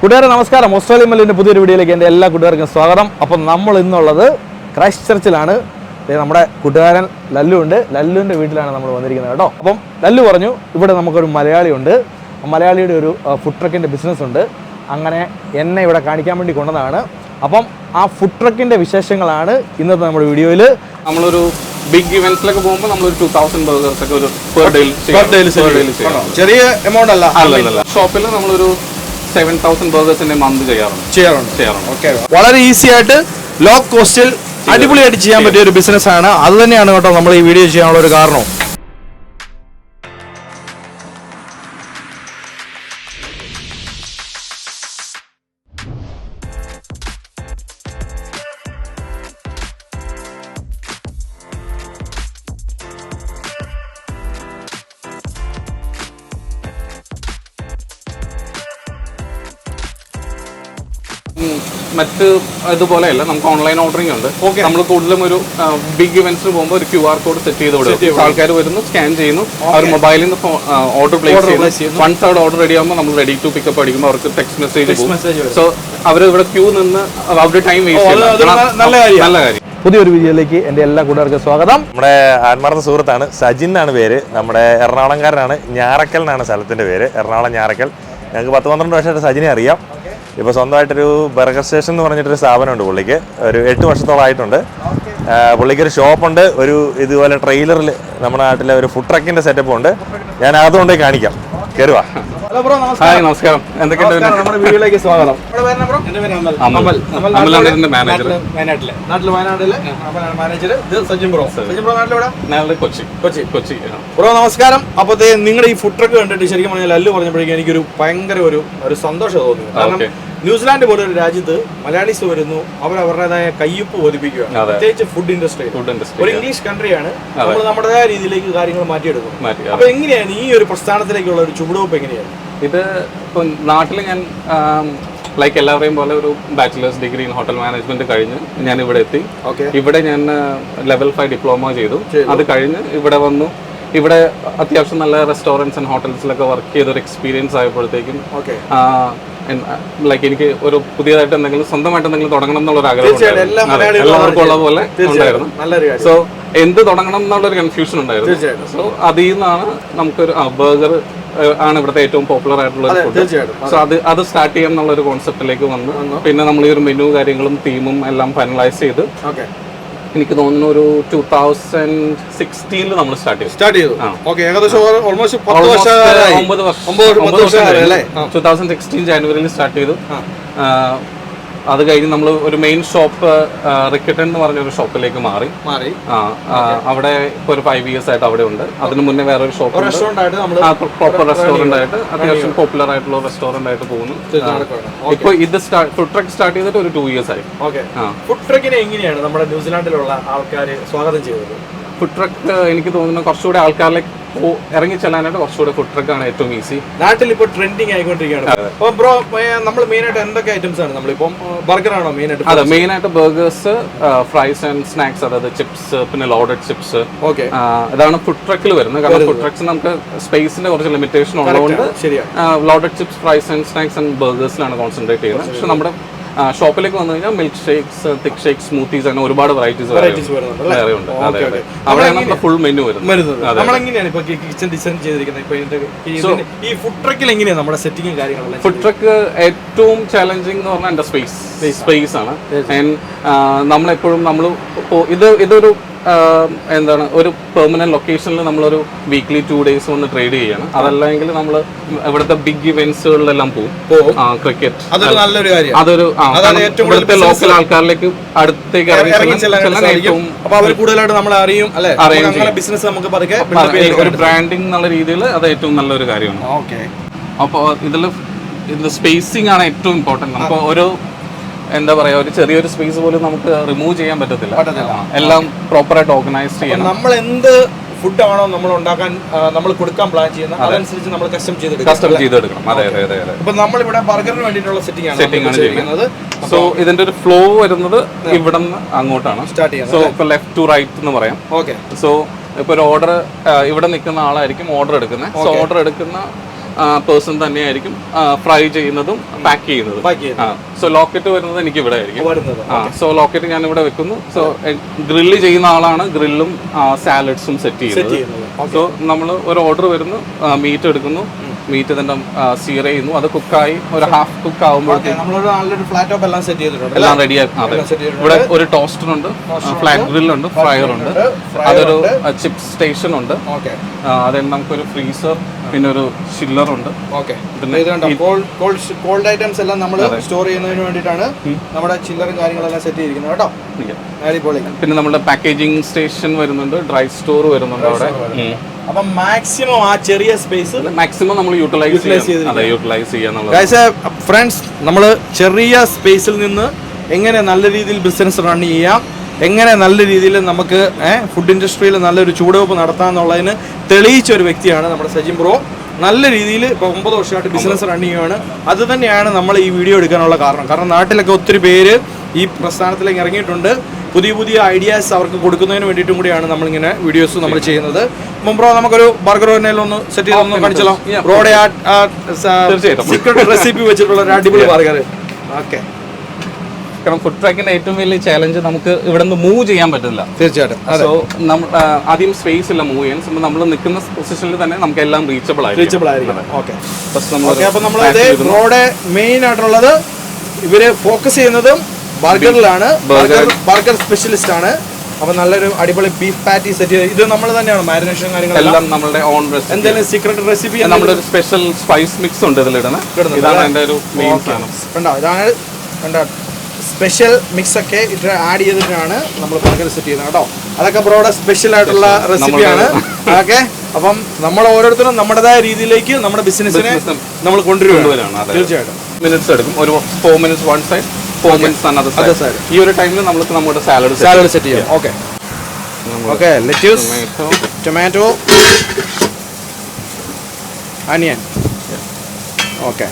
കൂട്ടുകാരെ നമസ്കാരം. ഓസ്ട്രേലിയൻ മല്ലിന്റെ പുതിയൊരു വീഡിയോയിലേക്ക് എന്റെ എല്ലാ കൂട്ടുകാർക്കും സ്വാഗതം. അപ്പം നമ്മൾ ഇന്നുള്ളത് ക്രൈസ്റ്റ് ചർച്ചിലാണ്. നമ്മുടെ കൂട്ടുകാരൻ ലല്ലു ഉണ്ട്. ലല്ലുവിന്റെ വീട്ടിലാണ് നമ്മൾ വന്നിരിക്കുന്നത് കേട്ടോ. അപ്പം ലല്ലു പറഞ്ഞു ഇവിടെ നമുക്കൊരു മലയാളിയുണ്ട് മലയാളിയുടെ ഒരു ഫുഡ് ട്രക്കിന്റെ ബിസിനസ് ഉണ്ട്. അങ്ങനെ എന്നെ ഇവിടെ കാണിക്കാൻ വേണ്ടി കൊണ്ടതാണ്. അപ്പം ആ ഫുഡ് ട്രക്കിന്റെ വിശേഷങ്ങളാണ് ഇന്നത്തെ നമ്മുടെ വീഡിയോയിൽ നമ്മളൊരു ബിഗ് ഇവന്റ്സിലൊക്കെ പോകുമ്പോൾ നമ്മളൊരു ടൂ തൗസൻഡ് ബർഗേഴ്സ് ഒക്കെ ഒരു പെർ ഡേ ചെറിയ എമൗണ്ട് അല്ല. ഷോപ്പിൽ നമ്മളൊരു സെവൻ തൗസൻഡ് ബർഗേഴ്സിന്റെ മന്ത് ചെയ്യാറുണ്ട്. ചെയ്യാറുണ്ട്. ചെയ്യാറുണ്ട്. ഓക്കെ വളരെ ഈസി ആയിട്ട് ലോ കോസ്റ്റിൽ അടിപൊളിയായിട്ട് ചെയ്യാൻ പറ്റിയ ഒരു ബിസിനസ് ആണ്. അത് തന്നെയാണ് കേട്ടോ നമ്മൾ ഈ വീഡിയോ ചെയ്യാനുള്ള ഒരു കാരണം. മറ്റ് ഇതുപോലെയല്ല നമുക്ക് ഓൺലൈൻ ഓർഡറിംഗ് ഉണ്ട്. നമ്മൾ കൂടുതലും ഒരു ബിഗ് ഇവന്റ്സിന് പോകുമ്പോൾ ഒരു ക്യു ആർ കോഡ് സെറ്റ് ചെയ്ത് കൊടുക്കും ആൾക്കാർ വരുന്നു സ്കാൻ ചെയ്യുന്നു. അവർ മൊബൈലിൽ നിന്ന് ഓർഡർ പ്ലേസ് ചെയ്യുന്നു. വൺ സൈഡ് ഓർഡർ റെഡി ആകുമ്പോൾ നമ്മൾ റെഡി ടു പിക്കപ്പ് അടിക്കുമ്പോൾ അവർക്ക് ടെക്സ്റ്റ് മെസ്സേജ് സോ അവർ ഇവിടെ ക്യൂ നിന്ന് അവരുടെ ടൈം വേസ്റ്റ് നല്ല കാര്യം. നല്ല കാര്യം. പുതിയൊരു വീഡിയോയിലേക്ക് എന്റെ എല്ലാ കൂട്ടുകാർക്കും സ്വാഗതം. നമ്മുടെ ആത്മാർത്ഥ സുഹൃത്താണ് സജിൻ എന്നാണ് പേര്. നമ്മുടെ എറണാകുളംകാരനാണ് ഞാറക്കൽ എന്നാണ് സ്ഥലത്തിന്റെ പേര്. എറണാകുളം ഞാറക്കൽ. ഞങ്ങൾക്ക് പത്ത് പന്ത്രണ്ട് വർഷമായിട്ട് സജിനെ അറിയാം. ഇപ്പോൾ സ്വന്തമായിട്ടൊരു ബർഗർ സ്റ്റേഷൻ എന്ന് പറഞ്ഞിട്ടൊരു സ്ഥാപനമുണ്ട് പുള്ളിക്ക്. ഒരു എട്ട് വർഷത്തോളമായിട്ടുണ്ട് പുള്ളിക്ക് ഒരു ഷോപ്പുണ്ട്. ഒരു ഇതുപോലെ ട്രെയിലറിൽ നമ്മുടെ നാട്ടിലെ ഒരു ഫുഡ് ട്രക്കിന്റെ സെറ്റപ്പ് ഉണ്ട്. ഞാൻ അതുകൊണ്ട് കാണിക്കാം. കയറുക ഹലോ ബ്രോ ഹായ് നമസ്കാരം. എന്തൊക്കെയുണ്ട് നമ്മുടെ വീഡിയോയിലേക്ക് സ്വാഗതം. അമൽ. അമൽ. അമലാണ് ഇതിന്റെ മാനേജർ വയനാട്ടിലെ. നാട്ടിൽ വയനാട്ടിലെ അമലാണ് മാനേജർ ഇത് സജിൻ ബ്രോ. സജിൻ ബ്രോ നാട്ടിലെവിടെ കൊച്ചി. കൊച്ചി. കൊച്ചി. ബ്രോ നമസ്കാരം. അപ്പോൾ നിങ്ങളുടെ ഈ ഫുഡ് ട്രക്ക് കണ്ടിട്ട് ശരിക്കും പറഞ്ഞാൽ അല്ലു പറഞ്ഞപ്പോഴേക്കും എനിക്കൊരു ഭയങ്കര ഒരു ഒരു സന്തോഷം തോന്നി. കാരണം. ന്യൂസിലാൻഡ് പോലെ ഒരു രാജ്യത്ത് മലയാളീസ് വരുന്നു അവർ അവരുടേതായ കയ്യൊപ്പ് ബോധിപ്പിക്കുകയാണ്. അതെ. പ്രത്യേകിച്ച് ഫുഡ് ഇൻഡസ്ട്രി ഫുഡ് ഇൻഡസ്ട്രി ഒരു ഇംഗ്ലീഷ് കൺട്രിയാണ് നമ്മൾ നമ്മുടേതായ രീതിയിലേക്ക് കാര്യങ്ങൾ മാറ്റിയെടുക്കും മാറ്റി അപ്പൊ എങ്ങനെയാണ് ഈ ഒരു പ്രസ്ഥാനത്തിലേക്കുള്ള ഒരു ചുവടുവെപ്പ് എങ്ങനെയാണ്? ഇത് ഇപ്പൊ നാട്ടിൽ ഞാൻ ലൈക്ക് എല്ലാവരെയും പോലെ ഒരു bachelors degree in hotel management കഴിഞ്ഞ് ഞാൻ ഇവിടെ എത്തി. ഇവിടെ ഞാൻ ലെവൽ ഫൈവ് ഡിപ്ലോമ ചെയ്തു. അത് കഴിഞ്ഞ് ഇവിടെ വന്നു. ഇവിടെ അത്യാവശ്യം നല്ല റെസ്റ്റോറന്റ്സ് ആൻഡ് ഹോട്ടൽസിലൊക്കെ വർക്ക് ചെയ്തൊരു എക്സ്പീരിയൻസ് ആയപ്പോഴത്തേക്കും ലൈക്ക് എനിക്ക് ഒരു പുതിയതായിട്ട് എന്തെങ്കിലും സ്വന്തമായിട്ട് എന്തെങ്കിലും തുടങ്ങണം എന്നുള്ള ഒരു ആഗ്രഹം എല്ലാവർക്കും ഉള്ള പോലെ ഉണ്ടായിരുന്നു. സോ എന്ത് തുടങ്ങണം എന്നുള്ളൊരു കൺഫ്യൂഷൻ ഉണ്ടായിരുന്നു. സോ അതിൽ നിന്നാണ് നമുക്കൊരു ബർഗർ ആണ് ഇവിടുത്തെ ഏറ്റവും പോപ്പുലർ ആയിട്ടുള്ള ഒരു ഫുഡ് സോ അത് അത് സ്റ്റാർട്ട് ചെയ്യാം എന്നുള്ള ഒരു കോൺസെപ്റ്റിലേക്ക് വന്നു. പിന്നെ നമ്മൾ ഈ ഒരു മെനു കാര്യങ്ങളും തീമും എല്ലാം ഫൈനലൈസ് ചെയ്ത് എനിക്ക് തോന്നുന്നു ഒരു ടൂ തൗസൻഡ് സിക്സ്റ്റീനിൽ നമ്മൾ സ്റ്റാർട്ട് ചെയ്തു. സ്റ്റാർട്ട് ചെയ്തു. ഓക്കെ ഏകദേശം ഓൾമോസ്റ്റ് ഒമ്പത് വർഷം. ടൂ തൗസൻഡ് സിക്സ്റ്റീൻ ജാനുവരിയിൽ സ്റ്റാർട്ട് ചെയ്തു. അത് കഴിഞ്ഞ് നമ്മൾ ഒരു മെയിൻ ഷോപ്പ് റിക്കറ്റൻ എന്ന് പറഞ്ഞ ഒരു ഷോപ്പിലേക്ക് മാറി. മാറി. അവിടെ ഇപ്പോൾ ഒരു ഫൈവ് ഇയേഴ്സ് ആയിട്ട് അവിടെ ഉണ്ട്. അതിന് മുന്നേ വേറെ ഒരു ഷോപ്പ് പ്രോപ്പർ റെസ്റ്റോറന്റ് ആയിട്ട് അത്യാവശ്യം പോപ്പുലർ ആയിട്ടുള്ള റെസ്റ്റോറന്റ് ആയിട്ട് പോകുന്നു. ഇപ്പോൾ ഇത് ഫുഡ് ട്രക്ക് സ്റ്റാർട്ട് ചെയ്തിട്ട് ഒരു ടു ഇയേഴ്സ് ആയി. ഓക്കെ ആ. ഫുഡ് ട്രക്കിനെ എങ്ങനെയാണ് നമ്മുടെ ന്യൂസിലാൻഡിലുള്ള ആൾക്കാർ സ്വാഗതം ചെയ്തത് ഫുഡ് ട്രക്ക് എനിക്ക് തോന്നുന്നു കുറച്ചുകൂടെ ആൾക്കാരിലേക്ക് ഇറങ്ങി ചെല്ലാനായിട്ട് കുറച്ചുകൂടെ ഫുഡ് ട്രക്ക് ആണ് ഏറ്റവും ഈസി നാട്ടിൽ ഇപ്പോൾ ട്രെൻഡിങ് ആയിക്കൊണ്ടിരിക്കുകയാണ് അപ്പോൾ ബ്രോ നമ്മൾ മെയിൻ ആയിട്ട് എന്തൊക്കെ ഐറ്റംസ് ആണ് നമ്മളിപ്പം ബർഗർ ആണോ മെയിൻ ആയിട്ട് അതെ മെയിൻ ആയിട്ട് ബർഗേഴ്സ് ഫ്രൈസ് ആൻഡ് സ്നാക്സ് അതായത് ചിപ്സ് പിന്നെ ലോഡഡ് ചിപ്സ് ഓക്കെ അതാണ് ഫുഡ് ട്രക്കിൽ വരുന്നത്. കാരണം ഫുഡ് ട്രക്സ് നമുക്ക് സ്പേസിന്റെ കുറച്ച് ലിമിറ്റേഷൻ ഉള്ളതുകൊണ്ട് ശരിയാണ് loaded chips fries and snacks and ബർഗേഴ്സിലാണ് concentrate ചെയ്യുന്നത്. പക്ഷെ നമ്മുടെ ഷോപ്പിലേക്ക് വന്നു കഴിഞ്ഞാൽ milk shakes thick shakes smoothies അങ്ങനെ ഒരുപാട് വെറൈറ്റീസ് ഉണ്ട്. അതെ അതെ. അവിടെയാണ് നമ്മുടെ ഫുൾ മെനു വരുന്നത്? ഈ ഫുഡ് ട്രക്കിൽ എങ്ങനെയാണ് നമ്മുടെ സെറ്റിങ്ങും കാര്യങ്ങളും ഫുഡ് ട്രക്ക് ഏറ്റവും ചാലഞ്ചിങ് എന്ന് പറഞ്ഞാൽ എന്റെ സ്പേസ് സ്പേസ് ആണ്. ആൻഡ് നമ്മളെപ്പോഴും നമ്മൾ ഇത് ഇതൊരു എന്താണ് ഒരു പെർമനന്റ് ലൊക്കേഷനിൽ നമ്മളൊരു വീക്ക്ലി ടു ഡേയ്സ് വന്ന് ട്രേഡ് ചെയ്യണം. അതല്ലെങ്കിൽ നമ്മൾ ഇവിടുത്തെ ബിഗ് ഇവന്റ്സുകളിലെല്ലാം പോകും. ക്രിക്കറ്റ് അതൊരു ഇവിടുത്തെ ലോക്കൽ ആൾക്കാരിലേക്ക് അടുത്തേക്ക് ഏറ്റവും അറിയും ബിസിനസ് നമുക്ക് ഒരു ബ്രാൻഡിങ് എന്നുള്ള രീതിയിൽ അത് ഏറ്റവും നല്ലൊരു കാര്യമാണ്. അപ്പോ അപ്പോൾ ഇതിൽ ഇതിൽ സ്പേസിംഗ് ആണ് ഏറ്റവും ഇമ്പോർട്ടന്റ് നമുക്ക് ഒരു എന്താ പറയാ ഒരു ചെറിയൊരു സ്പേസ് പോലും നമുക്ക് റിമൂവ് ചെയ്യാൻ പറ്റത്തില്ല. എല്ലാം പ്രോപ്പറായിട്ട് ഓർഗനൈസ് ചെയ്യണം. നമ്മൾ എന്ത് ഫുഡ് ആണോ നമ്മൾ ഉണ്ടാക്കാൻ നമ്മൾ കൊടുക്കാൻ പ്ലാൻ ചെയ്യുന്ന അതനുസരിച്ച് നമ്മൾ കസ്റ്റം ചെയ്തെടുക്കും കസ്റ്റം ചെയ്തെടുക്കണം. അതെ അതെ അതെ അതെ. അപ്പൊ നമ്മളിവിടെ ബർഗറിന് വേണ്ടിയിട്ടുള്ള സെറ്റിംഗ് ആണ് സെറ്റിംഗ് ആണ് ചെയ്യുന്നത്. സോ ഇതിന്റെ ഒരു ഫ്ലോ വരുന്നത് ഇവിടെ നിന്ന് അങ്ങോട്ടാണ്. സ്റ്റാർട്ട് ചെയ്യുന്നത് സോ ഇപ്പൊ ലെഫ്റ്റ് ടു റൈറ്റ് എന്ന് പറയാം. ഓക്കെ സോ ഇപ്പൊ ഒരു ഓർഡർ ഇവിടെ നിൽക്കുന്ന ആളായിരിക്കും ഓർഡർ എടുക്കുന്നത്. സോ ഓർഡർ എടുക്കുന്ന പേഴ്സൺ തന്നെയായിരിക്കും ഫ്രൈ ചെയ്യുന്നതും പാക്ക് ചെയ്യുന്നതും. സോ ലോക്കറ്റ് വരുന്നത് എനിക്ക് ഇവിടെ ആയിരിക്കും സോ ലോക്കറ്റ് ഞാൻ ഇവിടെ വെക്കുന്നു. സോ ഗ്രില്ല് ചെയ്യുന്ന ആളാണ് ഗ്രില്ലും സാലഡ്സും സെറ്റ് ചെയ്യുന്നത്. സോ നമ്മൾ ഒരു ഓർഡർ വരുന്നു മീറ്റ് എടുക്കുന്നു. മീറ്റ് തന്നെ സീർ ചെയ്യുന്നു. അത് കുക്കായി ഒരു ഹാഫ് കുക്ക് ആകുമ്പോഴത്തേക്കും എല്ലാം സെറ്റ് ചെയ്തിട്ടുണ്ട് എല്ലാം റെഡി അതെ. ഇവിടെ ഒരു ടോസ്റ്റർ ഉണ്ട്. ഫ്ലാറ്റ് ഗ്രിൽ ഉണ്ട് ഫ്രയർ ഉണ്ട്. അതൊരു ചിപ്സ് സ്റ്റേഷൻ ഉണ്ട്. അതെ നമുക്കൊരു ഫ്രീസർ പിന്നെ ഒരു ചില്ലർ ഉണ്ട് ഓക്കെ കോൾഡ് ഐറ്റംസ് എല്ലാം നമ്മൾ സ്റ്റോർ ചെയ്യുന്നതിന് വേണ്ടിയിട്ടാണ് നമ്മുടെ ചില്ലറും കാര്യങ്ങളെല്ലാം സെറ്റ് ചെയ്തിരിക്കുന്നത് കേട്ടോ. അടിപൊളി. പിന്നെ നമ്മുടെ പാക്കേജിംഗ് സ്റ്റേഷൻ വരുന്നുണ്ട് ഡ്രൈ സ്റ്റോർ വരുന്നുണ്ട് അവിടെ. അപ്പം മാക്സിമം ആ ചെറിയ സ്പേസ് മാക്സിമം നമ്മൾ യൂട്ടിലൈസ് യൂട്ടിലൈസ് ചെയ്യാന്നുള്ളത് ഫ്രണ്ട്സ് നമ്മൾ ചെറിയ സ്പേസിൽ നിന്ന് എങ്ങനെ നല്ല രീതിയിൽ ബിസിനസ് റൺ ചെയ്യാം എങ്ങനെ നല്ല രീതിയിൽ നമുക്ക് ഫുഡ് ഇൻഡസ്ട്രിയിൽ നല്ലൊരു ചൂടുവെപ്പ് നടത്താം എന്നുള്ളതിന് തെളിയിച്ച ഒരു വ്യക്തിയാണ് നമ്മുടെ സജിൻ ബ്രോ. നല്ല രീതിയിൽ ഇപ്പോൾ ഒമ്പത് വർഷമായിട്ട് ബിസിനസ് റൺ ചെയ്യുകയാണ് അത് തന്നെയാണ് നമ്മൾ ഈ വീഡിയോ എടുക്കാനുള്ള കാരണം. കാരണം നാട്ടിലൊക്കെ ഒത്തിരി പേര് ഈ പ്രസ്ഥാനത്തിലേക്ക് ഇറങ്ങിയിട്ടുണ്ട്. പുതിയ പുതിയ ഐഡിയാസ് അവർക്ക് കൊടുക്കുന്നതിന് വേണ്ടിയിട്ടും കൂടിയാണ് നമ്മളിങ്ങനെ വീഡിയോസ് നമ്മൾ ചെയ്യുന്നത്. ബ്രോ നമുക്കൊരു ബർഗർ ഒന്ന് സെറ്റ് ചെയ്ത് ഒന്ന് കാണിച്ചല്ലോ. ബ്രോയുടെ ആ. സീക്രട്ട് റെസിപ്പി വെച്ചിട്ടുള്ള ഒരു അടിപൊളി ബർഗർ. ഓക്കെ കാരണം ഫുഡ് ട്രാക്കിന്റെ ഏറ്റവും വലിയ ചാലഞ്ച് നമുക്ക് ഇവിടെ നിന്ന് മൂവ് ചെയ്യാൻ പറ്റില്ല തീർച്ചയായിട്ടും. സോ നമ്മൾ ആദ്യം സ്പേസ് ഇല്ല മൂവ് ചെയ്യാൻ. സോ നമ്മൾ നിൽക്കുന്ന പൊസിഷനിൽ തന്നെ നമുക്ക് എല്ലാം റീച്ചബിൾ ആയിരിക്കും. റീച്ചബിൾ ഓക്കെ നമ്മൾ മെയിൻ ആയിട്ടുള്ളത് ഇവർ ഫോക്കസ് ചെയ്യുന്നതും ബർഗറിലാണ്. ബർഗർ. ബർഗർ സ്പെഷ്യലിസ്റ്റ് ആണ്. അപ്പൊ നല്ലൊരു അടിപൊളി ബീഫ് പാറ്റി സെറ്റ് ചെയ്ത് ഇത് നമ്മൾ തന്നെയാണ് മാരിനേഷൻ കാര്യങ്ങളെല്ലാം? എല്ലാം നമ്മളുടെ ഓൺ റെസിപ്പി എന്തെങ്കിലും സീക്രട്ട് റെസിപ്പി നമ്മുടെ ഒരു സ്പെഷ്യൽ സ്പൈസ് മിക്സ് ഉണ്ട് ഇതിലിടണ ഇടുന്നത് ഇതാണ് എന്റെ ഒരു മെയിൻ സാധനം. കണ്ടോ? ഇതാണ് കണ്ടോ? സ്പെഷ്യൽ മിക്സ് ഒക്കെ ഇത് ആഡ് ചെയ്തിട്ടാണ് നമ്മൾ ബർഗർ സെറ്റ് ചെയ്യുന്നത് കേട്ടോ. അതൊക്കെ ബ്രോയുടെ സ്പെഷ്യൽ ആയിട്ടുള്ള റെസിപ്പിയാണ് ഓക്കെ? അപ്പം നമ്മൾ ഓരോരുത്തരും നമ്മുടേതായ രീതിയിലേക്ക് നമ്മുടെ ബിസിനസ്സിനെ നമ്മൾ കൊണ്ടുവരുവാണ് തീർച്ചയായിട്ടും. മിനിറ്റ്സ് എടുക്കും. ഒരു four minutes one side four minutes another side ഈ ഒരു ടൈമിൽ നമുക്ക് നമ്മുടെ സാലഡ് സാലഡ് സെറ്റ് ചെയ്യാം. Okay okay lettuce tomato onion okay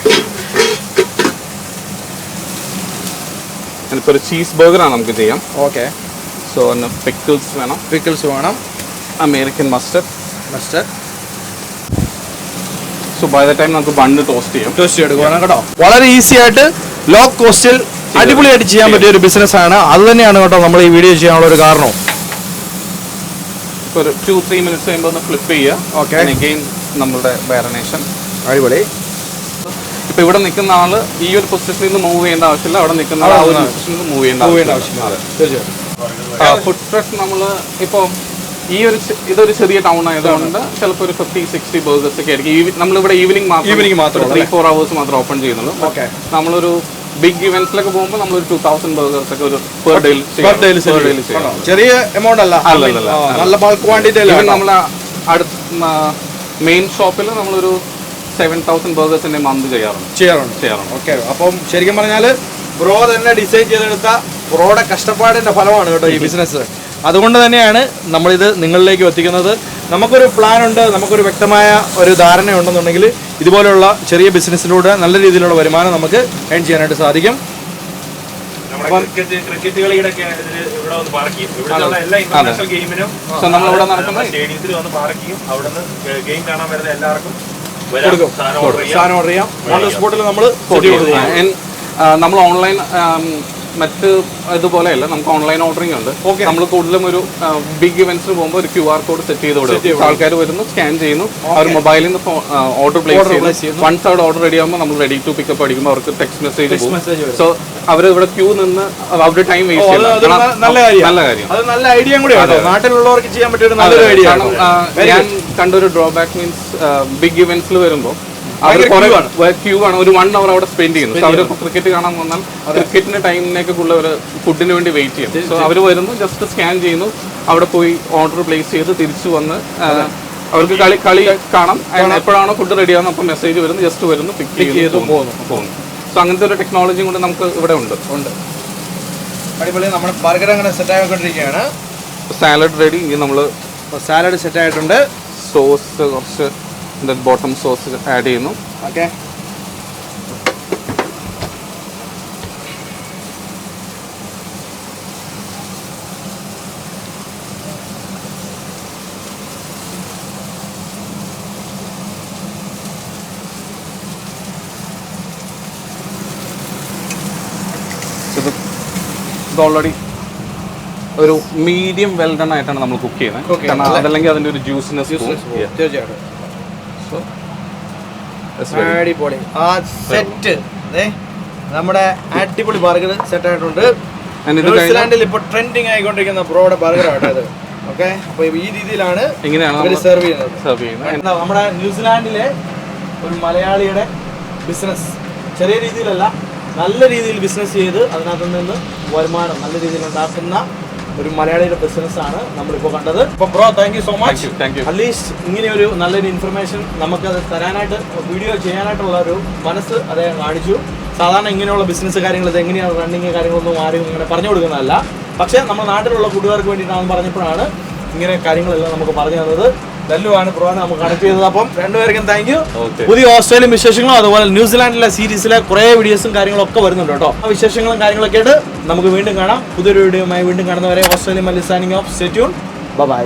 ഇപ്പോൾ ഒരു ചീസ് ബർഗറാണ് നമുക്ക് ചെയ്യാം. ഓക്കെ സോ ഒന്ന് പിക്കിൾസ് വേണം. പിക്കിൾസ് വേണം. American mustard mustard so by the time നമുക്ക് ബണ്ണ് ടോസ്റ്റ് ചെയ്യാം. ടോസ്റ്റ് എടുക്കാം കേട്ടോ? വളരെ ഈസി ആയിട്ട് ലോ കോസ്റ്റിൽ അടിപൊളിയായിട്ട് ചെയ്യാൻ പറ്റിയ ഒരു ബിസിനസ് ആണ്. അത് തന്നെയാണ് കേട്ടോ നമ്മൾ ഈ വീഡിയോ ചെയ്യാനുള്ള ഒരു കാരണം. ഒരു ടു ത്രീ മിനിറ്റ്സ് കഴിയുമ്പോൾ ഒന്ന് ഫ്ലിപ്പ് ചെയ്യുക. ഓക്കെ അഗെയിൻ നമ്മളുടെ മാരിനേഷൻ അടിപൊളി. ഇപ്പൊ ഇവിടെ നിൽക്കുന്ന ആൾ ഈ ഒരു പൊസിഷനിൽ നിന്ന് മൂവ് ചെയ്യേണ്ട ആവശ്യമില്ല. അവിടെ നിൽക്കുന്ന ആൾ ആ ഒരു പൊസിഷനിൽ നിന്ന് മൂവ് ചെയ്യേണ്ട ആവശ്യമില്ല. തീർച്ചയായിട്ടും. ഫുഡ് ട്രക്ക് നമ്മൾ ഇപ്പോൾ ഈ ഒരു ഇതൊരു ചെറിയ ടൗൺ ആയതുകൊണ്ട് ചിലപ്പോൾ ഒരു ഫിഫ്റ്റി സിക്സ്റ്റി ബേഴ്സസ് ഒക്കെ ആയിരിക്കും. നമ്മളിവിടെ ഈവനിങ് മാത്രം ഈവനിങ് മാത്രം ത്രീ ഫോർ അവേഴ്സ് മാത്രം ഓപ്പൺ ചെയ്യുന്നുള്ളൂ. ഓക്കെ നമ്മളൊരു ബിഗ് ഇവന്റ്സിലൊക്കെ പോകുമ്പോൾ നമ്മൾ ഒരു ടൂ തൗസൻഡ് ബർഗേഴ്സ് ഒക്കെ ഒരു പെർ ഡേയിൽ Per day ചെറിയ എമൗണ്ട് അല്ല. അല്ല, നല്ല ബൾക്ക് ക്വാണ്ടിറ്റി നമ്മൾ അടുത്ത മെയിൻ ഷോപ്പിൽ നമ്മളൊരു സെവൻ തൗസൻഡ് ബർഗേഴ്സിന്റെ മന്ത് ചെയ്യാറുണ്ട്. ചെയ്യാറുണ്ട്. ചെയ്യാറുണ്ട്. ഓക്കെ അപ്പം ശരിക്കും പറഞ്ഞാൽ ബ്രോ തന്നെ ഡിസൈൻ ചെയ്തെടുത്ത ബ്രോയുടെ കഷ്ടപ്പാടിന്റെ ഫലമാണ് കേട്ടോ ഈ ബിസിനസ് അതുകൊണ്ട് തന്നെയാണ് നമ്മളിത് നിങ്ങളിലേക്ക് എത്തിക്കുന്നത്. നമുക്കൊരു പ്ലാൻ ഉണ്ട് നമുക്കൊരു വ്യക്തമായ ഒരു ധാരണ ഉണ്ടെന്നുണ്ടെങ്കിൽ ഇതുപോലെയുള്ള ചെറിയ ബിസിനസ്സിലൂടെ നല്ല രീതിയിലുള്ള വരുമാനം നമുക്ക് ഏൺ ചെയ്യാനായിട്ട് സാധിക്കും. ക്രിക്കറ്റ് ഇവിടെ വന്ന് പാർക്ക് ചെയ്യും. ഇവിടെയുള്ള എല്ലാ ഇന്റർനാഷണൽ ഗെയിമിനും സോ നമ്മളിവിടെ നടക്കുന്ന സ്റ്റേഡിയത്തിൽ വന്ന് പാർക്ക് ചെയ്യും. അവിടുന്ന് ഗെയിം കാണാൻ വരുന്ന എല്ലാവർക്കും കൊടുക്കും. സാധനം ഓർഡർ ചെയ്യാം. ഓൺ ദ സ്പോട്ടിൽ നമ്മൾ നമ്മൾ ഓൺലൈൻ മറ്റ് ഇതുപോലെയല്ല നമുക്ക് ഓൺലൈൻ ഓർഡറിംഗ് ഉണ്ട്. നമ്മൾ കൂടുതലും ഒരു ബിഗ് ഇവന്റ്സിന് പോകുമ്പോൾ ഒരു ക്യു ആർ കോഡ് സെറ്റ് ചെയ്ത് കൊടുക്കും ആൾക്കാർ വരുന്നു സ്കാൻ ചെയ്യുന്നു അവർ മൊബൈലിൽ നിന്ന് ഓർഡർ പ്ലേസ് ചെയ്യുന്നു. വൺ അവിടെ ഓർഡർ റെഡി ആകുമ്പോൾ നമ്മൾ റെഡി ടു പിക്കപ്പ് അടിക്കുമ്പോൾ അവർക്ക് ടെക്സ്റ്റ് മെസ്സേജ് പോകും. സോ അവർ ഇവിടെ ക്യൂ നിന്ന് അവരുടെ ടൈം വേസ്റ്റ് നല്ല കാര്യം. അത് നല്ല ഐഡിയ കൂടിയാണ് നാട്ടിലുള്ളവർക്ക് ചെയ്യാൻ പറ്റിയ നല്ലൊരു ഐഡിയ ഞാൻ കണ്ടൊരു ഡ്രോബാക്ക് മീൻസ് ബിഗ് ഇവന്റ്സിൽ വരുമ്പോൾ ക്യൂ ആണ്. ഒരു വൺ അവർ അവിടെ സ്പെൻഡ് ചെയ്യുന്നു. അവർ ക്രിക്കറ്റ് കാണാൻ വന്നാൽ ക്രിക്കറ്റിന്റെ ടൈമിനേക്കുള്ള ഒരു ഫുഡിന് വേണ്ടി വെയിറ്റ് ചെയ്യും. സോ അവർ വരുന്നു ജസ്റ്റ് സ്കാൻ ചെയ്യുന്നു. അവിടെ പോയി ഓർഡർ പ്ലേസ് ചെയ്ത് തിരിച്ചു വന്ന് അവർക്ക് കളി കളി കാണാം. എപ്പോഴാണോ ഫുഡ് റെഡി ആവുന്നത് അപ്പോൾ മെസ്സേജ് വരുന്നു ജസ്റ്റ് വരുന്നു പിക്ക് ചെയ്ത് പോകുന്നു. പോകുന്നു. സോ അങ്ങനത്തെ ഒരു ടെക്നോളജിയും കൂടെ നമുക്ക് ഇവിടെ ഉണ്ട്. ഉണ്ട്. അടിപൊളി. നമ്മുടെ ബർഗർ അങ്ങനെ സെറ്റ് ആയിക്കൊണ്ടിരിക്കുകയാണ്. സാലഡ് റെഡി ഇനി നമ്മൾ സാലഡ് സെറ്റ് ആയിട്ടുണ്ട്. സോസ് കുറച്ച് ദെൻ ബോട്ടം സോസ് ആഡ് ചെയ്യുന്നു. ഓക്കെ ഓൾറെഡി ഒരു മീഡിയം വെൽഡൺ ആയിട്ടാണ് നമ്മൾ കുക്ക് ചെയ്യുന്നത്. അതല്ലെങ്കിൽ അതിന്റെ ഒരു ജ്യൂസിനെസ് തീർച്ചയായിട്ടും. സോ അടിപൊളി. ആ സെറ്റ് നമ്മുടെ അടിപൊളി ബർഗർ സെറ്റ് ആയിട്ടുണ്ട്. ന്യൂസിലാൻഡിൽ ഇപ്പോൾ ട്രെൻഡിങ് ആയിക്കൊണ്ടിരിക്കുന്ന ബ്രോഡ് ബർഗർ ആട്ടോ ഇത് ഓക്കെ അപ്പൊ ഈ രീതിയിലാണ് ഇവർ സെർവ് ചെയ്യുന്നത്. സെർവ് ചെയ്യുന്നത്? നമ്മുടെ ന്യൂസിലാൻഡിലെ ഒരു മലയാളിയുടെ ബിസിനസ് ചെറിയ രീതിയിലല്ല നല്ല രീതിയിൽ ബിസിനസ് ചെയ്ത് അതിനകത്ത് നിന്ന് വരുമാനം നല്ല രീതിയിൽ ഉണ്ടാക്കുന്ന ഒരു മലയാളിയുടെ ബിസിനസ് ആണ് നമ്മളിപ്പോൾ കണ്ടത്. അപ്പോൾ bro thank you so much you thank you at least ഇങ്ങനെ ഒരു നല്ലൊരു ഇൻഫർമേഷൻ നമുക്ക് അത് തരാനായിട്ട് വീഡിയോ ചെയ്യാനായിട്ടുള്ള ഒരു മനസ്സ് അദ്ദേഹം കാണിച്ചു. സാധാരണ ഇങ്ങനെയുള്ള ബിസിനസ് കാര്യങ്ങൾ ഇത് എങ്ങനെയാണ് റണ്ണിങ് കാര്യങ്ങളൊന്നും ആരും ഇങ്ങനെ പറഞ്ഞു കൊടുക്കുന്നതല്ല. പക്ഷേ നമ്മുടെ നാട്ടിലുള്ള കൂട്ടുകാർക്ക് വേണ്ടിയിട്ടാണെന്ന് പറഞ്ഞപ്പോഴാണ് ഇങ്ങനെ കാര്യങ്ങളെല്ലാം നമുക്ക് പറഞ്ഞു തന്നത്. ലല്ലുവാണ് ബ്രോ നമുക്ക് കണക്ട് ചെയ്തത്. അപ്പം രണ്ടുപേർക്കും താങ്ക് യു പുതിയ ഓസ്ട്രേലിയൻ വിശേഷങ്ങളും അതുപോലെ ന്യൂസിലാൻഡിലെ സീരീസിലെ കുറേ വീഡിയോസും കാര്യങ്ങളും ഒക്കെ വരുന്നുണ്ട് കേട്ടോ. ആ വിശേഷങ്ങളും കാര്യങ്ങളൊക്കെ ആയിട്ട് നമുക്ക് വീണ്ടും കാണാം. പുതിയൊരു വീഡിയോയുമായി വീണ്ടും കാണുന്നവരെ ഓസ്ട്രേലിയൻ മല്ലി സാനിങ് ഓഫ് സെറ്റ്യൂൺ ബൈ